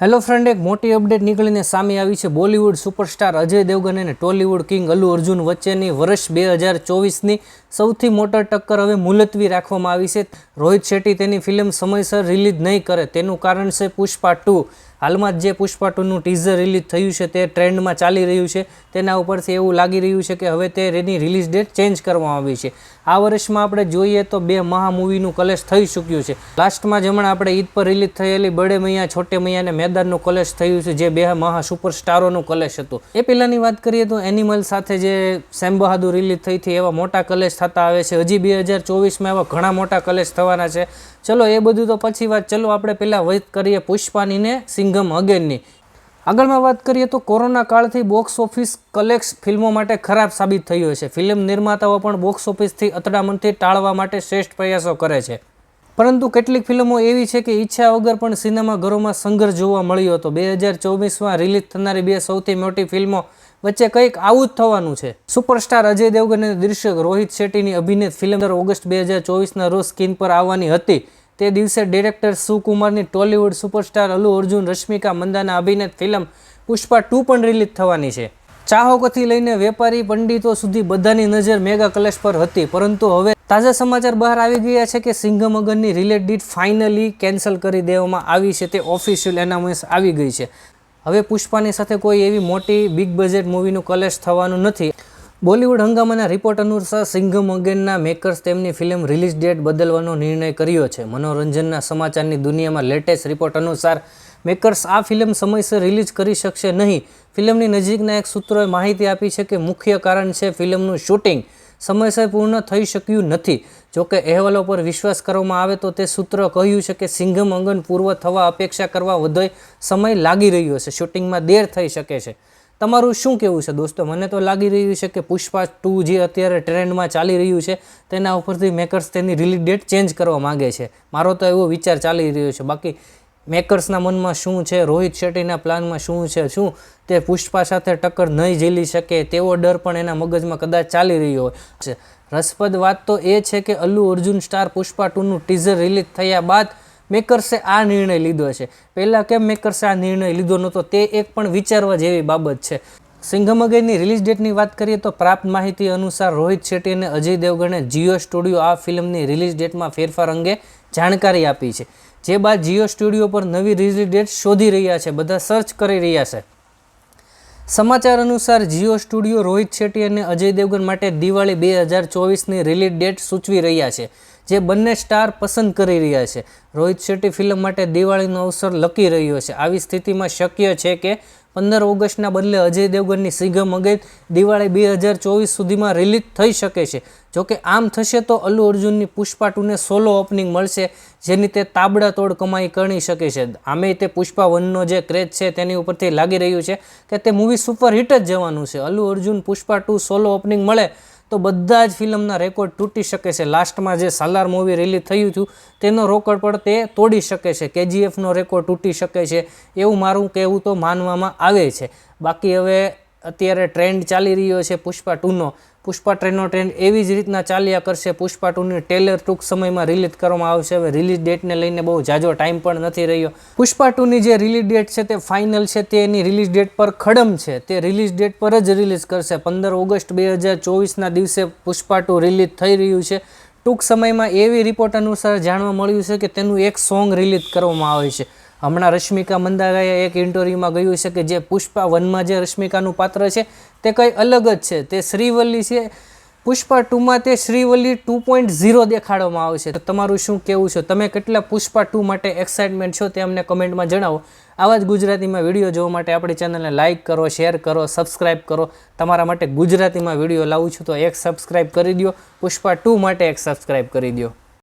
Hello friend, એક મોટી update નીકળીને સામે આવી છે. બોલિવૂડ સુપરસ્ટાર અજય દેવગન અને ટોલિવૂડ કિંગ અલ્લુ અર્જુન વચ્ચેની વર્ષ બે હજાર ચોવીસની સૌથી મોટા ટક્કર હવે મુલતવી રાખવામાં આવી છે. રોહિત શેટ્ટી તેની ફિલ્મ સમયસર રિલીઝ નહીં કરે, તેનું કારણ છે પુષ્પા ટુ. હાલમાં જ પુષ્પા ટુનું ટીઝર રિલીઝ થયું છે તે ટ્રેન્ડમાં ચાલી રહ્યું છે. તેના ઉપરથી એવું લાગી રહ્યું છે કે હવે તે એની રિલીઝ ડેટ ચેન્જ કરવામાં આવી છે. આ વર્ષમાં આપણે જોઈએ તો બે મહા મૂવીનું કલેશ થઈ ચૂક્યું છે. લાસ્ટમાં જ આપણે ઈદ પર રિલીઝ થયેલી બડે મૈયા, છોટે મૈયા અને મેદાનનું કલેશ થયું છે, જે બે મહા સુપરસ્ટારોનું કલેશ હતું. એ પહેલાંની વાત કરીએ તો એનિમલ સાથે જે સેમ બહાદુર રિલીઝ થઈ હતી, એવા મોટા કલેશ થતા આવે છે. હજી બે હજાર ચોવીસમાં એવા ઘણા મોટા કલેશ થવાના છે. ચલો, એ બધું તો પછી વાત, ચલો, આપણે પહેલાં વાત કરીએ પુષ્પાની ને સિંઘમ અગેનની. આગળમાં વાત કરીએ તો કોરોના કાળથી બોક્સ ઓફિસ કલેક્સ ફિલ્મો માટે ખરાબ સાબિત થયું છે. ફિલ્મ નિર્માતાઓ પણ બોક્સ ઓફિસથી અથડામણથી ટાળવા માટે શ્રેષ્ઠ પ્રયાસો કરે છે. પરંતુ કેટલીક ફિલ્મો એવી છે કે ઈચ્છા વગર પણ સિનેમાઘરોમાં સંઘર્ષ જોવા મળ્યો હતો. બે હજાર ચોવીસમાં રિલીઝ થનારી બે સૌથી મોટી ફિલ્મો વચ્ચે કંઈક આવું જ થવાનું છે. સુપરસ્ટાર અજય દેવગન અને દિર્શક રોહિત શેટ્ટીની અભિનેત ફિલ્મ ઓગસ્ટ બે હજાર ચોવીસના રોજ સ્ક્રીન પર આવવાની હતી. તે દિવસે ડિરેક્ટર સુકુમારની ટોલિવૂડ સુપરસ્ટાર અલ્લુ અર્જુન, રશ્મિકા મંદાના અભિનેત ફિલ્મ પુષ્પા ટુ પણ રિલીઝ થવાની છે. ચાહકોથી લઈને વેપારી, પંડિતો સુધી બધાની નજર મેગા કલેશ પર હતી. પરંતુ હવે તાજા સમાચાર બહાર આવી ગયા છે કે સિંઘમ અગનની રિલેટ ડેટ ફાઇનલી કેન્સલ કરી દેવામાં આવી છે. તે ઓફિશિયલ એનાઉન્સ આવી ગઈ છે. હવે પુષ્પાની સાથે કોઈ એવી મોટી બિગ બજેટ મૂવીનું કલેશ થવાનું નથી. બોલિવૂડ હંગામાના રિપોર્ટ અનુસાર સિંઘમ અગેનના મેકર્સ તેમની ફિલ્મ રિલીઝ ડેટ બદલવાનો નિર્ણય કર્યો છે. મનોરંજનના સમાચારની દુનિયામાં લેટેસ્ટ રિપોર્ટ અનુસાર મેકર્સ આ ફિલ્મ સમયસર રિલીઝ કરી શકશે નહીં. ફિલ્મની નજીકના એક સૂત્રોએ માહિતી આપી છે કે મુખ્ય કારણ છે ફિલ્મનું શૂટિંગ સમયસર પૂર્ણ થઈ શક્યું નથી. જોકે અહેવાલો પર વિશ્વાસ કરવામાં આવે તો તે સૂત્ર કહ્યું છે કે સિંઘમ અંગન પૂર્વ થવા અપેક્ષા કરવા વધુ સમય લાગી રહ્યો છે. શૂટિંગમાં દેર થઈ શકે છે. તમારું શું કહેવું છે દોસ્તો? મને તો લાગી રહ્યું છે કે પુષ્પા ટુ જે અત્યારે ટ્રેન્ડમાં ચાલી રહ્યું છે તેના ઉપરથી મેકર્સ તેની રિલીઝ ડેટ ચેન્જ કરવા માગે છે. મારો તો એવો વિચાર ચાલી રહ્યો છે. બાકી મેકર્સના મનમાં શું છે, રોહિત શેટ્ટીના પ્લાનમાં શું છે, શું તે પુષ્પા સાથે ટક્કર નહીં ઝીલી શકે તેવો ડર પણ એના મગજમાં કદાચ ચાલી રહ્યો હોય છે. રસપ્રદ વાત તો એ છે કે અલ્લુ અર્જુન સ્ટાર પુષ્પા ટુનું ટીઝર રિલીઝ થયા બાદ મેકર્સે આ નિર્ણય લીધો છે. પહેલાં કેમ મેકર્સે આ નિર્ણય લીધો નહોતો તે એક પણ વિચારવા જેવી બાબત છે. સિંઘમગેની રિલીઝ ડેટની વાત કરીએ તો પ્રાપ્ત માહિતી અનુસાર રોહિત શેટ્ટી અને અજય દેવગણે જીઓ સ્ટુડિયો આ ફિલ્મની રિલીઝ ડેટમાં ફેરફાર અંગે જાણકારી આપી છે. જે બાદ જીઓ સ્ટુડિયો પર નવી રિલીઝ ડેટ શોધી રહ્યા છે, બધા સર્ચ કરી રહ્યા છે. સમાચાર અનુસાર જીઓ સ્ટુડિયો રોહિત શેટ્ટી અને અજય દેવગન માટે દિવાળી બે હજાર ચોવીસની રિલીઝ ડેટ સૂચવી રહ્યા છે, જે બંને સ્ટાર પસંદ કરી રહ્યા છે. રોહિત શેટ્ટી ફિલ્મ માટે દિવાળીનો અવસર લકી રહ્યો છે. આવી સ્થિતિમાં શક્ય છે કે પંદર ઓગસ્ટના બદલે અજય દેવગનની સિંઘમ અગેન દિવાળી બે હજાર ચોવીસ સુધીમાં રિલીઝ થઈ શકે છે. જોકે આમ થશે તો અલ્લુ અર્જુનની પુષ્પા ટુને સોલો ઓપનિંગ મળશે, જેની તે તાબડાતોડ કમાઈ કરી શકે છે. આમે તે પુષ્પા વનનો જે ક્રેઝ છે તેની ઉપરથી લાગી રહ્યું છે કે તે મૂવી સુપરહિટ જ જવાનું છે. Allu Arjun Pushpa two solo opening મળે તો બધા જ ફિલ્મના રેકોર્ડ તૂટી શકે છે. લાસ્ટમાં જે સાલાર મૂવી રિલીઝ થયું હતું, તેનો રોકડ પણ તે તોડી શકે છે. કેજીએફનો રેકોર્ડ તૂટી શકે છે. એવું મારું કહેવું તો માનવામાં આવે છે. બાકી હવે અત્યારે ટ્રેન્ડ ચાલી રહ્યો છે પુષ્પા ટુનો. પુષ્પા ટ્રેનનો ટ્રેન્ડ એવી જ રીતના ચાલ્યા કરશે. પુષ્પા ટુની ટેલર ટૂંક સમયમાં રિલીઝ કરવામાં આવશે. હવે રિલીઝ ડેટને લઈને બહુ જાજો ટાઈમ પણ નથી રહ્યો. પુષ્પા ટુની જે રિલીઝ ડેટ છે તે ફાઇનલ છે તે એની રિલીઝ ડેટ પર ખડમ છે. તે રિલીઝ ડેટ પર જ રિલીઝ કરશે. પંદર ઓગસ્ટ બે હજાર ચોવીસના દિવસે પુષ્પા ટુ રિલીઝ થઈ રહ્યું છે. ટૂંક સમયમાં એવી રિપોર્ટ અનુસાર જાણવા મળ્યું છે કે તેનું એક સોંગ રિલીઝ કરવામાં આવે છે. હમણાં રશ્મિકા મંદારાએ એક ઇન્ટરવ્યૂમાં કહ્યું છે કે જે પુષ્પા વનમાં જે રશ્મિકાનું પાત્ર છે, તે કંઈ અલગ જ છે. તે શ્રીવલ્લી છે. પુષ્પા ટુમાં તે શ્રીવલ્લી ટુ પોઈન્ટ ઝીરો દેખાડવામાં આવશે તો તમારું શું કહેવું છે? તમે કેટલા પુષ્પા ટુ માટે એક્સાઇટમેન્ટ છો તે અમને કમેન્ટમાં જણાવો. આવા જ ગુજરાતીમાં વીડિયો જોવા માટે આપણી ચેનલને લાઇક કરો શેર કરો સબસ્ક્રાઇબ કરો. તમારા માટે ગુજરાતીમાં વીડિયો લાવું છું તો એક સબસ્ક્રાઇબ કરી દો પુષ્પા ટુ માટે એક સબસ્ક્રાઇબ કરી દો